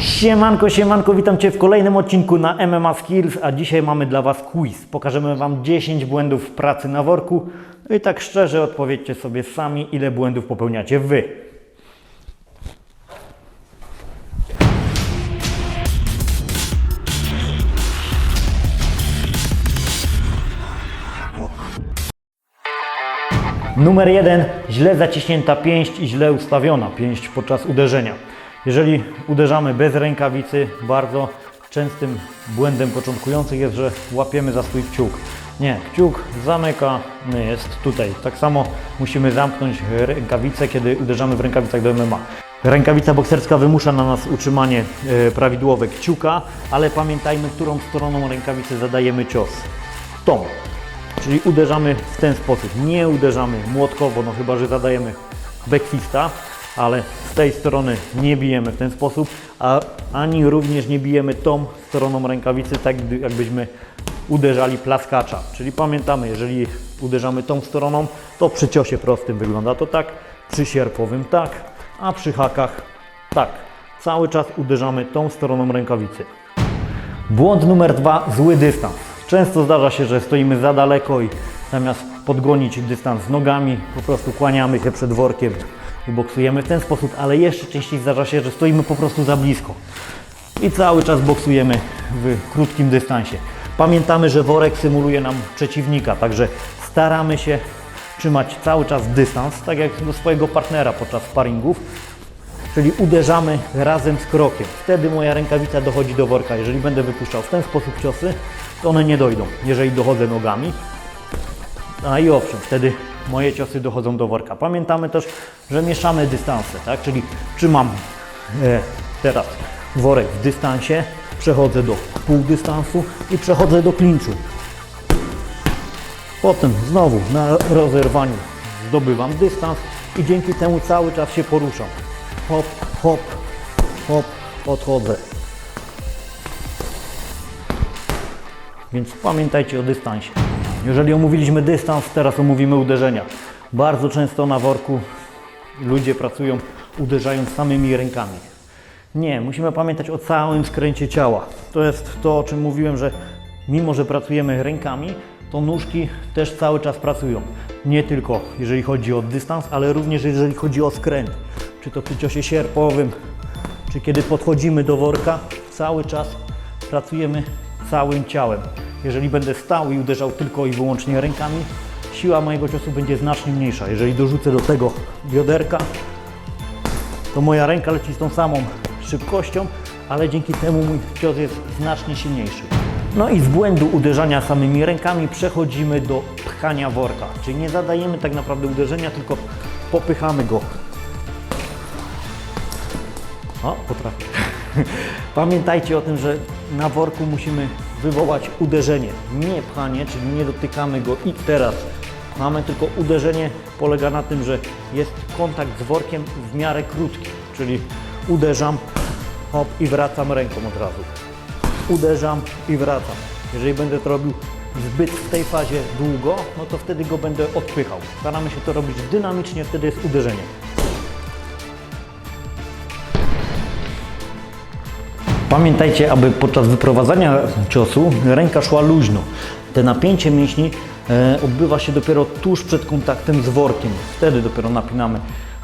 Siemanko, siemanko, witam Cię w kolejnym odcinku na MMA Skills, a dzisiaj mamy dla Was quiz. Pokażemy Wam 10 błędów w pracy na worku No i tak szczerze odpowiedzcie sobie sami, ile błędów popełniacie Wy. Numer jeden, źle zaciśnięta pięść i źle ustawiona pięść podczas uderzenia. Jeżeli uderzamy bez rękawicy, bardzo częstym błędem początkujących jest, że łapiemy za swój kciuk. Nie, kciuk zamykany jest tutaj. Tak samo musimy zamknąć rękawicę, kiedy uderzamy w rękawicach do MMA. Rękawica bokserska wymusza na nas utrzymanie e, prawidłowe kciuka, ale pamiętajmy, którą stroną rękawicy zadajemy cios. Tą. Czyli uderzamy w ten sposób. Nie uderzamy młotkowo, no chyba, że zadajemy backwista, ale z tej strony nie bijemy w ten sposób, a ani również nie bijemy tą stroną rękawicy, tak jakbyśmy uderzali plaskacza. Czyli pamiętamy, jeżeli uderzamy tą stroną, to przy ciosie prostym wygląda to tak, przy sierpowym tak, a przy hakach tak. Cały czas uderzamy tą stroną rękawicy. Błąd numer dwa, zły dystans. Często zdarza się, że stoimy za daleko i zamiast podgonić dystans nogami, po prostu kłaniamy się przed workiem i boksujemy w ten sposób, ale jeszcze częściej zdarza się, że stoimy po prostu za blisko i cały czas boksujemy w krótkim dystansie. Pamiętamy, że worek symuluje nam przeciwnika, także staramy się trzymać cały czas dystans, tak jak do swojego partnera podczas sparingów, Czyli uderzamy razem z krokiem. Wtedy moja rękawica dochodzi do worka. Jeżeli będę wypuszczał w ten sposób ciosy, to one nie dojdą. Jeżeli dochodzę nogami, a i owszem, wtedy moje ciosy dochodzą do worka. Pamiętamy też, że mieszamy dystanse, tak? Czyli trzymam e, teraz worek w dystansie, przechodzę do półdystansu i przechodzę do klinczu. Potem znowu na rozerwaniu zdobywam dystans i dzięki temu cały czas się poruszam. Hop, hop, hop, odchodzę. Więc pamiętajcie o dystansie. Jeżeli omówiliśmy dystans, teraz omówimy uderzenia. Bardzo często na worku ludzie pracują uderzając samymi rękami. Nie, musimy pamiętać o całym skręcie ciała. To jest to, o czym mówiłem, że mimo, że pracujemy rękami, to nóżki też cały czas pracują. Nie tylko jeżeli chodzi o dystans, ale również jeżeli chodzi o skręt. Czy to przy ciosie sierpowym, czy kiedy podchodzimy do worka, cały czas pracujemy całym ciałem. Jeżeli będę stał i uderzał tylko i wyłącznie rękami, siła mojego ciosu będzie znacznie mniejsza. Jeżeli dorzucę do tego bioderka, to moja ręka leci z tą samą szybkością, ale dzięki temu mój cios jest znacznie silniejszy. No i z błędu uderzania samymi rękami przechodzimy do pchania worka, czyli nie zadajemy tak naprawdę uderzenia, tylko popychamy go. O, potrafię. Pamiętajcie o tym, że na worku musimy wywołać uderzenie, nie pchanie, czyli nie dotykamy go i teraz mamy tylko uderzenie, polega na tym, że jest kontakt z workiem w miarę krótki, czyli uderzam, hop i wracam ręką od razu. Uderzam i wracam. Jeżeli będę to robił zbyt w tej fazie długo, no to wtedy go będę odpychał. Staramy się to robić dynamicznie, wtedy jest uderzenie. Pamiętajcie, aby podczas wyprowadzania ciosu ręka szła luźno. Te napięcie mięśni e, odbywa się dopiero tuż przed kontaktem z workiem. Wtedy dopiero napinamy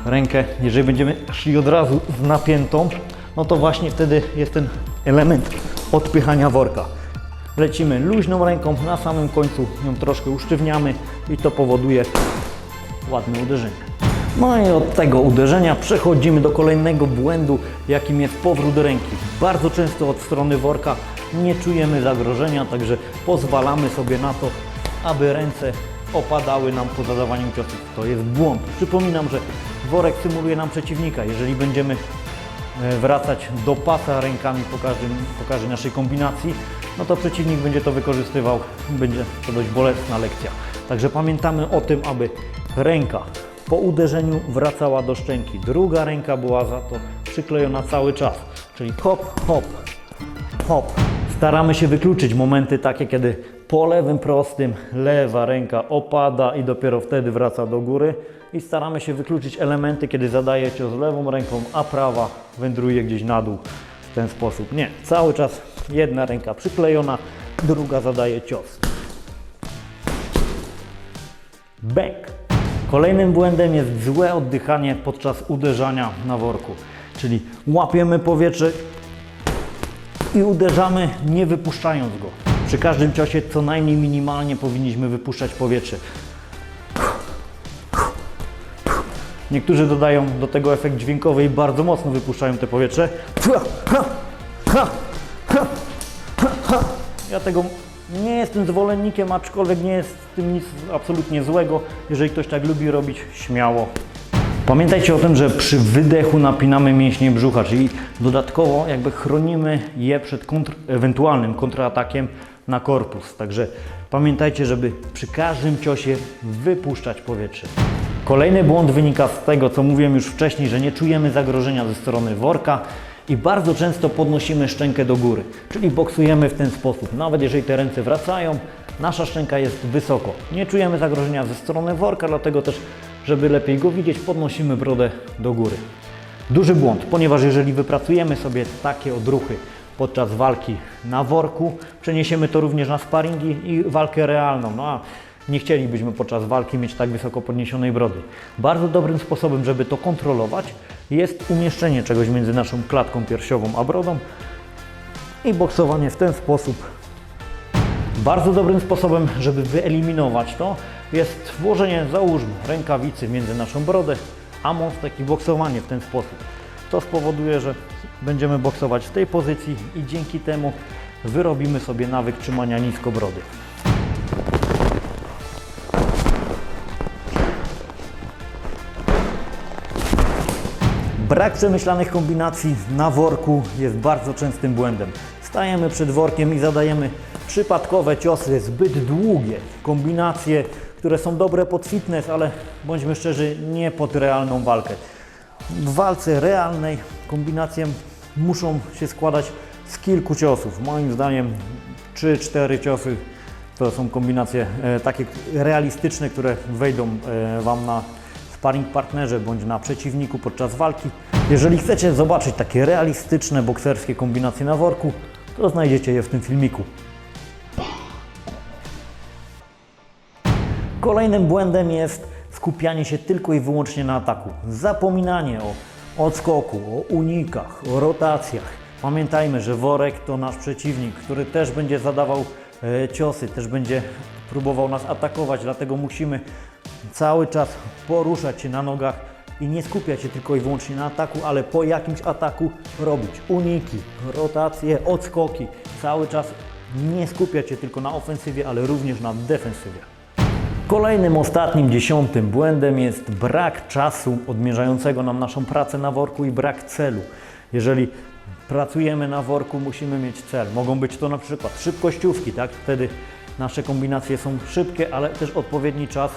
rękę. Jeżeli będziemy szli od razu z napiętą, no to właśnie wtedy jest ten element odpychania worka. Lecimy luźną ręką, na samym końcu ją troszkę usztywniamy i to powoduje ładne uderzenie. No i od tego uderzenia przechodzimy do kolejnego błędu, jakim jest powrót ręki. Bardzo często od strony worka nie czujemy zagrożenia, także pozwalamy sobie na to, aby ręce opadały nam po zadawaniu ciosów. To jest błąd. Przypominam, że worek symuluje nam przeciwnika. Jeżeli będziemy e, wracać do pasa rękami po, po każdej naszej kombinacji, no to przeciwnik będzie to wykorzystywał. Będzie to dość bolesna lekcja. Także pamiętamy o tym, aby ręka po uderzeniu wracała do szczęki. Druga ręka była za to przyklejona cały czas. Czyli hop, hop, hop. Staramy się wykluczyć momenty takie, kiedy po lewym prostym lewa ręka opada i dopiero wtedy wraca do góry. I staramy się wykluczyć elementy, kiedy zadaje cios lewą ręką, a prawa wędruje gdzieś na dół. ten sposób. Nie, cały czas jedna ręka przyklejona, druga zadaje cios. Bęk. Kolejnym błędem jest złe oddychanie podczas uderzania na worku. Czyli łapiemy powietrze i uderzamy nie wypuszczając go. Przy każdym ciosie co najmniej minimalnie powinniśmy wypuszczać powietrze. Niektórzy dodają do tego efekt dźwiękowy i bardzo mocno wypuszczają te powietrze. Ja tego nie jestem zwolennikiem, aczkolwiek nie jest w tym nic absolutnie złego. Jeżeli ktoś tak lubi robić, śmiało. Pamiętajcie o tym, że przy wydechu napinamy mięśnie brzucha, czyli dodatkowo jakby chronimy je przed kontr, ewentualnym kontratakiem na korpus. Także pamiętajcie, żeby przy każdym ciosie wypuszczać powietrze. Kolejny błąd wynika z tego, co mówiłem już wcześniej, że nie czujemy zagrożenia ze strony worka i bardzo często podnosimy szczękę do góry, czyli boksujemy w ten sposób. Nawet jeżeli te ręce wracają, nasza szczęka jest wysoko. Nie czujemy zagrożenia ze strony worka, dlatego też, żeby lepiej go widzieć, podnosimy brodę do góry. Duży błąd, ponieważ jeżeli wypracujemy sobie takie odruchy podczas walki na worku, przeniesiemy to również na sparingi i walkę realną. No a nie chcielibyśmy podczas walki mieć tak wysoko podniesionej brody. Bardzo dobrym sposobem, żeby to kontrolować, jest umieszczenie czegoś między naszą klatką piersiową a brodą i boksowanie w ten sposób. Bardzo dobrym sposobem, żeby wyeliminować to, jest włożenie, załóżmy, rękawicy między naszą brodę a mostek i boksowanie w ten sposób. To spowoduje, że będziemy boksować w tej pozycji i dzięki temu wyrobimy sobie nawyk trzymania nisko brody. Brak przemyślanych kombinacji na worku jest bardzo częstym błędem. Stajemy przed workiem i zadajemy przypadkowe ciosy, zbyt długie, kombinacje, które są dobre pod fitness, ale bądźmy szczerzy, nie pod realną walkę. W walce realnej kombinacje muszą się składać z kilku ciosów. Moim zdaniem 3-4 ciosy to są kombinacje e, takie realistyczne, które wejdą e, Wam na sparring partnerze bądź na przeciwniku podczas walki. Jeżeli chcecie zobaczyć takie realistyczne bokserskie kombinacje na worku, to znajdziecie je w tym filmiku. Kolejnym błędem jest skupianie się tylko i wyłącznie na ataku. Zapominanie o odskoku, o unikach, o rotacjach. Pamiętajmy, że worek to nasz przeciwnik, który też będzie zadawał e, ciosy, też będzie próbował nas atakować, dlatego musimy cały czas poruszać się na nogach i nie skupiać się tylko i wyłącznie na ataku, ale po jakimś ataku robić uniki, rotacje, odskoki. Cały czas nie skupiać się tylko na ofensywie, ale również na defensywie. Kolejnym, ostatnim, dziesiątym błędem jest brak czasu odmierzającego nam naszą pracę na worku i brak celu. Jeżeli pracujemy na worku, musimy mieć cel. Mogą być to na przykład szybkościówki, tak? Wtedy nasze kombinacje są szybkie, ale też odpowiedni czas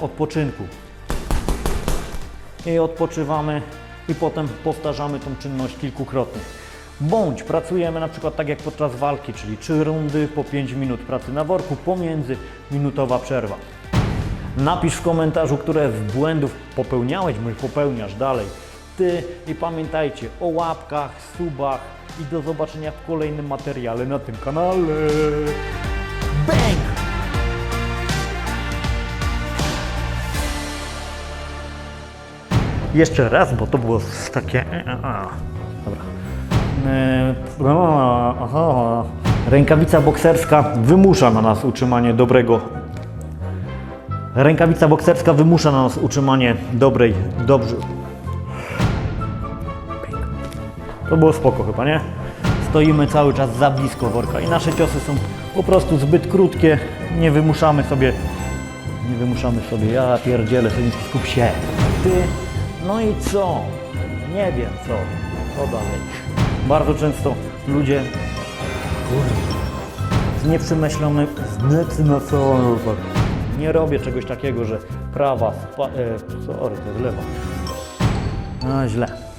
odpoczynku. I odpoczywamy i potem powtarzamy tą czynność kilkukrotnie. Bądź pracujemy na przykład tak jak podczas walki, czyli 3 rundy po 5 minut pracy na worku, pomiędzy minutowa przerwa. Napisz w komentarzu, które z błędów popełniałeś bądź popełniasz dalej. Ty i pamiętajcie o łapkach, subach i do zobaczenia w kolejnym materiale na tym kanale. Jeszcze raz, bo to było takie... e, a, Dobra. E, aha. Rękawica bokserska wymusza na nas utrzymanie dobrego. Rękawica bokserska wymusza na nas utrzymanie dobrej, dobrze. To było spoko chyba, nie? Stoimy cały czas za blisko worka i nasze ciosy są po prostu zbyt krótkie. Nie wymuszamy sobie, nie wymuszamy sobie. Ja pierdzielę, Seliński, skup się. Ty, no i co? Nie wiem co. Co dalej? Bardzo często ludzie z nieprzemyślonym, z nieprzemyślonym, nie robię czegoś takiego, że prawa, spa, e, sorry, to jest lewa. No źle.